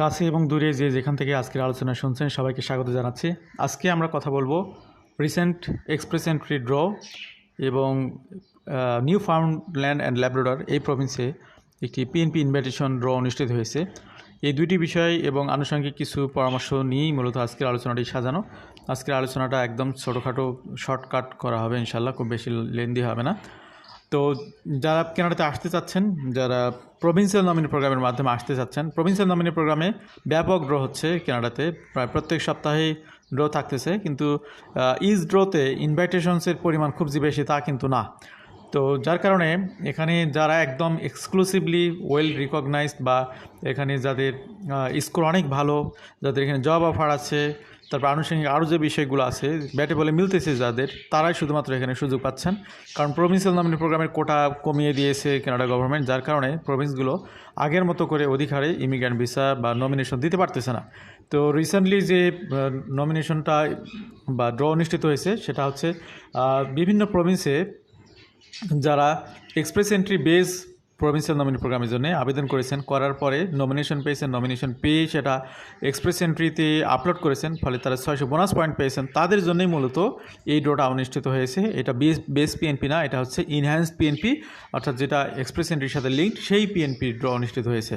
কাছে এবং দূরে যে যেখান থেকে আজকের আলোচনা শুনছেন সবাইকে স্বাগত জানাচ্ছি। আজকে আমরা কথা বলব রিসেন্ট এক্সপ্রেস এন্ট্রি ড্র এবং নিউ ফাউন্ডল্যান্ড অ্যান্ড ল্যাব্রোডর এই প্রভিন্সে একটি পিএনপি ইনভাইটেশন ড্র অনুষ্ঠিত হয়েছে। এই দুইটি বিষয় এবং আনুষঙ্গিক কিছু পরামর্শ নিয়েই মূলত আজকের আলোচনাটি সাজানো। আজকের আলোচনাটা একদম ছোটোখাটো শর্টকাট করা হবে ইনশাল্লাহ খুব বেশি লেন্দি হবে না। তো যারা কেনাডাতে আসতে চাচ্ছেন, যারা প্রভিন্সিয়াল নমিনি প্রোগ্রামের মাধ্যমে আসতে চাচ্ছেন প্রভিন্সিয়াল নমিনি প্রোগ্রামে ব্যাপক ড্র হচ্ছে কেনাডাতে। প্রায় প্রত্যেক সপ্তাহেই ড্র থাকতেছে, কিন্তু ইজ ড্রোতে ইনভাইটেশনসের পরিমাণ খুব বেশি তা কিন্তু না। তো যার কারণে এখানে যারা একদম এক্সক্লুসিভলি ওয়েল রিকগনাইজড বা এখানে যাদের স্কোর অনেক ভালো, যাদের এখানে জব অফার আছে, তারপর আনুষঙ্গিক আরও যে বিষয়গুলো আছে, ব্যাটে বলে মিলতেছে যাদের, তারাই শুধুমাত্র এখানে সুযোগ পাচ্ছেন। কারণ প্রভিন্সিয়াল নমিনি প্রোগ্রামের কোটা কমিয়ে দিয়েছে কানাডা গভর্নমেন্ট যার কারণে প্রভিন্সগুলো আগের মতো করে অধিকারে ইমিগ্রেন্ট ভিসা বা নমিনেশন দিতে পারতেছে না। তো রিসেন্টলি যে নমিনেশনটা বা ড্র অনুষ্ঠিত হয়েছে, সেটা হচ্ছে বিভিন্ন প্রভিন্সে যারা express entry base provincial nominee প্রোগ্রামের জন্য আবেদন করেছেন, করার পরে নমিনেশন পেয়েছেন নমিনেশন পেয়ে সেটা এক্সপ্রেস এন্ট্রিতে আপলোড করেছেন, ফলে তারা ছয়শো বোনাস পয়েন্ট পেয়েছেন। তাদের জন্যই মূলত এই ড্রটা অনুষ্ঠিত হয়েছে। এটা বেস বেস পিএনপি না, এটা হচ্ছে ইনহ্যান্স পিএনপি অর্থাৎ যেটা এক্সপ্রেস এন্ট্রির সাথে লিঙ্কড সেই পিএনপি ড্র অনুষ্ঠিত হয়েছে।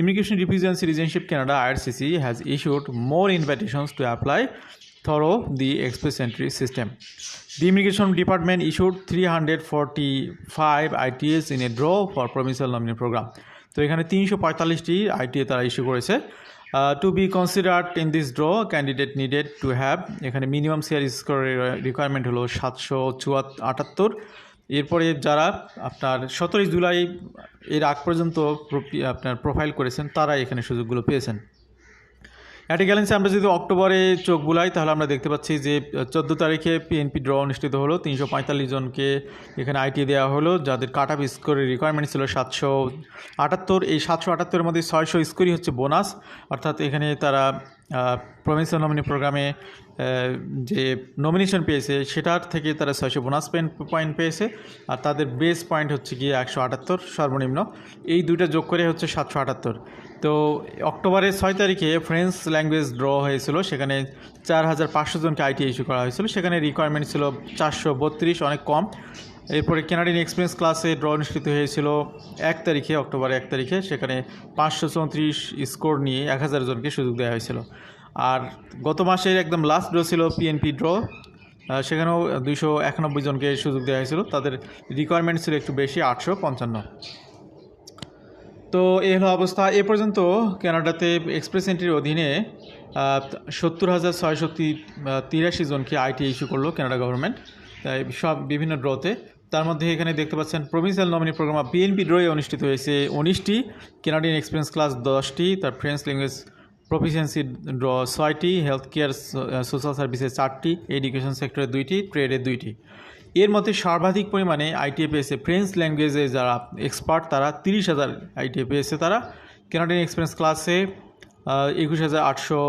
Immigration represent citizenship Canada IRCC has issued more invitations to apply through the express entry system. The immigration department issued 345 ITS in a draw for provincial nominee program. তো এখানে তিনশো পঁয়তাল্লিশটি ITA তারা issue করেছে to be considered in this draw candidate needed to have এখানে minimum share score requirement হলো সাতশো চুয়াত আটাত্তর এরপরে যারা আপনার সতেরোই জুলাই এর আগ পর্যন্ত আপনার প্রোফাইল করেছেন তারা এখানে সুযোগগুলো পেয়েছেন অ্যাট গ্যালেন্সে আমরা যদি অক্টোবরে চোখ বুলাই, তাহলে আমরা দেখতে পাচ্ছি যে চোদ্দ তারিখে পিএনপি ড্র অনুষ্ঠিত হলো। তিনশো পঁয়তাল্লিশ জনকে এখানে আইটি দেওয়া হলো, যাদের কাট আপ স্কোরের রিকোয়ারমেন্ট ছিল সাতশো আটাত্তর। এই সাতশো আটাত্তরের মধ্যে ছয়শো স্কোরই হচ্ছে বোনাস অর্থাৎ এখানে তারা প্রভিন্সিয়াল নমিনি প্রোগ্রামে যে নমিনেশন পেয়েছে, সেটার থেকে তারা ছয়শো বোনাস পয়েন্ট পেয়েছে। আর তাদের বেস পয়েন্ট হচ্ছে গিয়ে একশো আটাত্তর সর্বনিম্ন। এই দুইটা যোগ করে হচ্ছে সাতশো আটাত্তর। তো অক্টোবরের ছয় তারিখে ফ্রেঞ্চ ল্যাঙ্গুয়েজ ড্র হয়েছিল, সেখানে চার হাজার পাঁচশো জনকে আইটি ইস্যু করা হয়েছিল। সেখানে রিকোয়ারমেন্ট ছিল চারশো বত্রিশ, অনেক কম। এরপরে কেনাডিয়ান এক্সপিরিয়েন্স ক্লাসে ড্র অনুষ্ঠিত হয়েছিল এক তারিখে অক্টোবর এক তারিখে। সেখানে পাঁচশো চৌত্রিশ স্কোর নিয়ে এক হাজার জনকে সুযোগ দেওয়া হয়েছিল। আর গত মাসের একদম লাস্ট ড্র ছিল পিএনপি ড্র সেখানেও দুইশো একানব্বই জনকে সুযোগ দেওয়া হয়েছিল। তাদের রিকোয়ারমেন্ট ছিল একটু বেশি, আটশো পঞ্চান্ন। তো এই হলো অবস্থা। এ পর্যন্ত কানাডাতে এক্সপ্রেস এন্ট্রির অধীনে সত্তর হাজার ছয়শো তিরাশি জনকে আইটি ইস্যু করল কানাডা গভর্নমেন্ট সব বিভিন্ন ড্রতে। তার মধ্যে এখানে দেখতে পাচ্ছেন প্রভিন্সিয়াল নমিনি প্রোগ্রাম বিএনপি ড্রয়ে অনুষ্ঠিত হয়েছে উনিশটি, কেনাডিয়ান এক্সপিরিয়েন্স ক্লাস দশটি, তার ফ্রেঞ্চ ল্যাঙ্গুয়েজ প্রফিসিয়েন্সি ড্র ছয়টি, হেলথ কেয়ার সোশ্যাল সার্ভিসের চারটি, এডুকেশন সেক্টরে দুইটি, ট্রেডে দুইটি। এর মধ্যে সর্বাধিক পরিমাণে আইটিএ পেয়েছে ফ্রেঞ্চ ল্যাঙ্গুয়েজে যারা এক্সপার্ট তারা তিরিশ হাজার আইটিএ পেয়েছে তারা কেনাডিয়ান এক্সপিরিয়েন্স ক্লাসে একুশ হাজার আটশো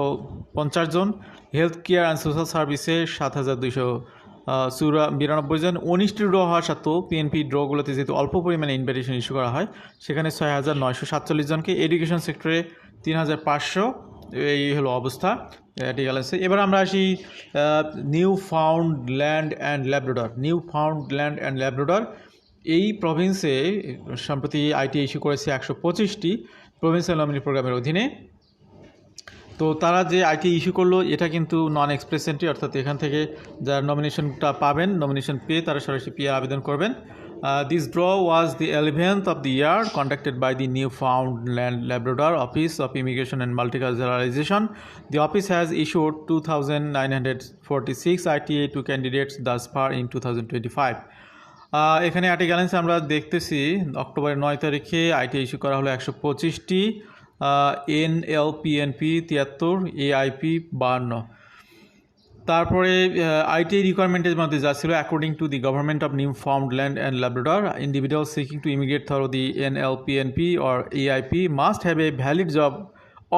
পঞ্চাশ জন হেলথ কেয়ার অ্যান্ড সোশ্যাল সার্ভিসে সাত হাজার দুইশো চুরা বিরানব্বই জন। উনিশটি ড্র হওয়া সত্ত্বেও পিএনপি ড্রগুলোতে যেহেতু অল্প পরিমাণে ইনভাইটেশন ইস্যু করা হয়, সেখানে ছয় হাজার নয়শো সাতচল্লিশ জনকে। এডুকেশন সেক্টরে তিন হাজার পাঁচশো। এই হলো অবস্থা ঠিক আছে এবার আমরা আসি Newfoundland and Labrador Newfoundland and Labrador এই প্রভিন্সে সম্প্রতি আইটি ইস্যু করেছে একশো পঁচিশটি প্রভিন্সিয়াল নমিনি প্রোগ্রামের অধীনে। তো তারা যে আইটি ইস্যু করল, এটা কিন্তু নন এক্সপ্রেস এন্ট্রি অর্থাৎ এখান থেকে যারা নমিনেশনটা পাবেন নমিনেশন পেয়ে তারা সরাসরি পিআর আবেদন করবেন। Uh, this draw was the 11th of the year conducted by the Newfoundland Labrador Office of Immigration and Multiculturalization. The office has issued 2,946 ITA to candidates thus far in 2025. Uh, এখানে আটি গ্যালেন্স আমরা দেখতেছি অক্টোবরের নয় তারিখে IT issue করা হলো একশো পঁচিশটি এন এল পিএনপি তিয়াত্তর এআইপি বান্ন তারপরে আইটিআই রিকোয়ারমেন্টের মধ্যে যা ছিল according to the government of Newfoundland and Labrador individual seeking to immigrate through the N L PNP or AIP must have a valid job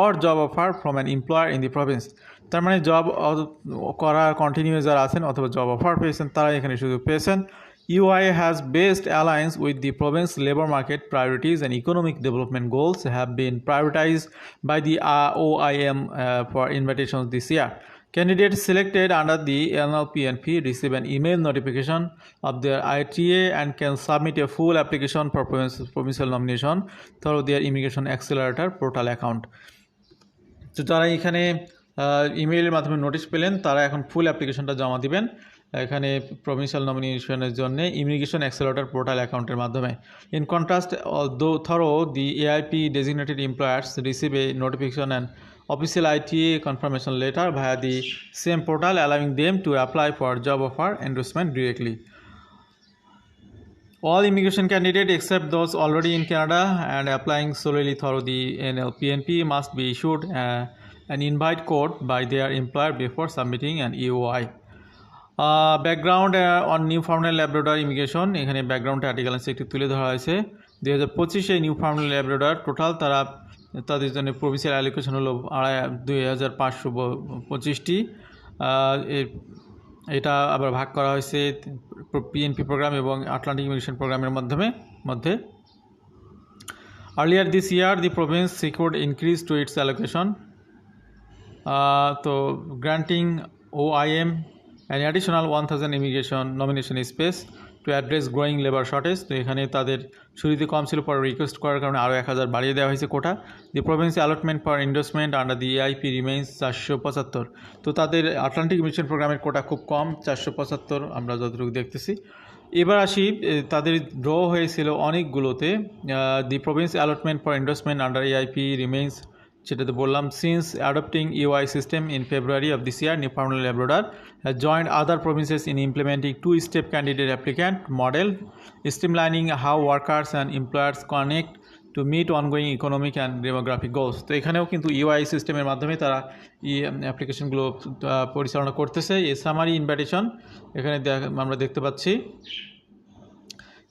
or job offer from an employer in the province তার মানে job করা continue যারা আছেন অথবা job offer পেয়েছেন তারা এখানে সুযোগ পেয়েছেন UI has best alliance with the province labor market priorities and economic development goals have been prioritized by the uh, OIM uh, for invitations this year. Candidates selected under the NLPNP receive an email notification of their ITA and can submit a full application for provincial nomination through their Immigration Accelerator portal account. তো যারা এখানে ইমেইলের মাধ্যমে notice পেলেন তারা এখন ফুল অ্যাপ্লিকেশনটা জমা দিবেন এখানে প্রভিন্সিয়াল নমিনেশনের জন্য ইমিগ্রেশন অ্যাক্সেলেটর পোর্টাল অ্যাকাউন্টের মাধ্যমে in contrast though through the AIP designated employers receive a notification and official ITA confirmation letter via the same portal allowing them to apply for job offer endorsement directly All immigration candidates except those already in Canada and applying solely through the NLPNP must be issued uh, an invite code by their employer before submitting an EOI. Uh, background uh, on Newfoundland Labrador immigration এখানে background article একটু তুলে ধরা হয়েছে দুই হাজার পঁচিশে new Newfoundland Labrador total তারা তাদের জন্য প্রভিন্সিয়াল অ্যালোকেশন হলো আড়াই দুই হাজার পাঁচশো পঁচিশটি। এটা আবার ভাগ করা হয়েছে পিএনপি প্রোগ্রাম এবং আটলান্টিক ইমিগ্রেশন প্রোগ্রামের মাধ্যমে, মধ্যে। Earlier this year the province secured increase to its allocation to granting O I M an additional one thousand immigration nomination space to address growing labour shortage তো এখানে তাদের শুরুতে কম ছিল পরে রিকোয়েস্ট করার কারণে আরও এক হাজার বাড়িয়ে দেওয়া হয়েছে quota the province allotment for investment under the AIP remains চারশো পঁচাত্তর। তো তাদের আটলান্টিক মিশন প্রোগ্রামের কোটা খুব কম, চারশো পঁচাত্তর আমরা যতটুকু দেখতেছি। এবার আসি তাদের ড্র হয়েছিল অনেকগুলোতে। The province allotment for investment under AIP remains যেটাতে বললাম since adopting UI system in February of this year Newfoundland Labrador has joined other provinces in implementing two-step candidate applicant model, streamlining how workers and employers connect to meet ongoing economic and demographic goals. তো এখানেও কিন্তু UI সিস্টেমের মাধ্যমে তারা ই অ্যাপ্লিকেশনগুলো পরিচালনা করতেছে। A summary invitation এখানে আমরা দেখতে পাচ্ছি।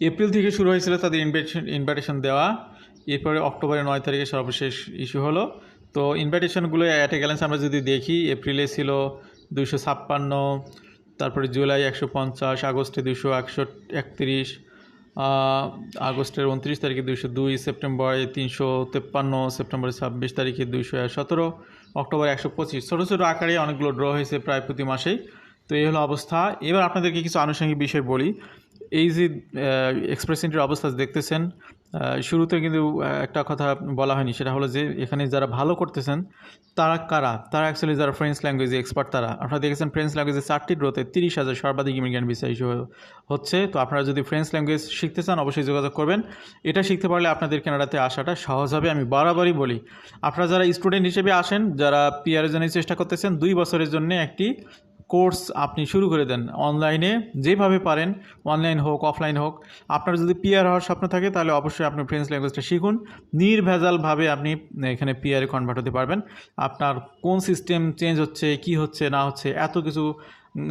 এপ্রিল থেকে শুরু হয়েছিল তাদের ইনভাইটেশন ইনভাইটেশন দেওয়া। এরপরে অক্টোবরের নয় তারিখে সর্বশেষ ইস্যু হলো। তো ইনভাইটেশনগুলো অ্যাট এ গ্যালেন্স আমরা যদি দেখি এপ্রিলে ছিল দুশো ছাপ্পান্ন, তারপরে জুলাই একশো পঞ্চাশ আগস্টে দুশো একশো একত্রিশ আগস্টের উনত্রিশ তারিখে দুইশো দুই সেপ্টেম্বরে তিনশো তেপ্পান্ন সেপ্টেম্বরের ছাব্বিশ তারিখে দুইশো সতেরো অক্টোবর একশো পঁচিশ। ছোটো ছোটো আকারে অনেকগুলো ড্র হয়েছে প্রায় প্রতি মাসেই। তো এই হলো অবস্থা। এবার আপনাদেরকে কিছু আনুষঙ্গিক বিষয় বলি। এই যে এক্সপ্রেস এন্ট্রির অবস্থা দেখতেছেন শুরুতে কিন্তু একটা কথা বলা হয়নি, সেটা হলো যে, এখানে যারা ভালো করতেছেন, তারা কারা? তারা অ্যাকচুয়ালি যারা ফ্রেঞ্চ ল্যাঙ্গুয়েজে এক্সপার্ট তারা। আপনারা দেখেছেন ফ্রেঞ্চ ল্যাঙ্গুয়েজে চারটি ড্রোতে তিরিশ হাজার সর্বাধিক ইমিগ্রেন্ট বিষয় হচ্ছে। তো আপনারা যদি ফ্রেঞ্চ ল্যাঙ্গুয়েজ শিখতে চান, অবশ্যই যোগাযোগ করবেন। এটা শিখতে পারলে আপনাদের কানাডাতে আসাটা সহজ হবে, আমি বরাবরই বলি। আপনারা যারা স্টুডেন্ট হিসেবে আসেন, যারা পিআরের জন্য চেষ্টা করতেছেন, দুই বছরের জন্য একটি কোর্স আপনি শুরু করে দেন অনলাইনে, যেভাবে পারেন, অনলাইন হোক, অফলাইন হোক। আপনার যদি পিআর হওয়ার স্বপ্ন থাকে, তাহলে অবশ্যই আপনি ফ্রেঞ্চ ল্যাঙ্গুয়েজটা শিখুন। নির্ভেজালভাবে আপনি এখানে পিআরে কনভার্ট হতে পারবেন। আপনার কোন সিস্টেম চেঞ্জ হচ্ছে, কি হচ্ছে, না হচ্ছে, এত কিছু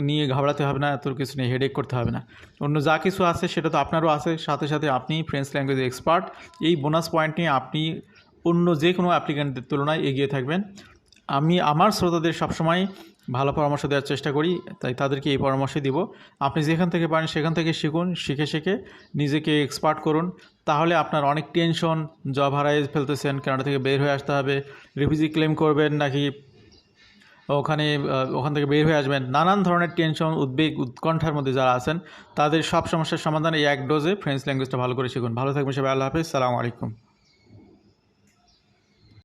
নিয়ে ঘাবড়াতে হবে না, এত কিছু নিয়ে হেডেক করতে হবে না। অন্য যা কিছু আছে, সেটা তো আপনারও আছে। সাথে সাথে আপনি ফ্রেঞ্চ ল্যাঙ্গুয়েজ এক্সপার্ট এই বোনাস পয়েন্ট নিয়ে আপনি অন্য যে কোনো অ্যাপ্লিক্যান্টদের তুলনায় এগিয়ে থাকবেন। আমি, আমার শ্রোতাদের সবসময় ভালো পরামর্শ দেওয়ার চেষ্টা করি, তাই তাদেরকে এই পরামর্শ দিব। আপনি যেখান থেকে পারেন সেখান থেকে শিখুন, শিখে শিখে নিজেকে এক্সপার্ট করুন, তাহলে আপনার অনেক টেনশন জব হারাই ফেলতেছেন, কানাডা থেকে বের হয়ে আসতে হবে রিফিউজি ক্লেম করবেন নাকি ওখানে ওখান থেকে বের হয়ে আসবেন, নানান ধরনের টেনশন উদ্বেগ, উৎকণ্ঠার মধ্যে যারা আছেন, তাদের সব সমস্যার সমাধান এই এক ডোজে ফ্রেঞ্চ ল্যাঙ্গুয়েজটা ভালো করে শিখুন। ভালো থাকবেন সবাই, আল্লাহ হাফিজ, সালামু আলাইকুম।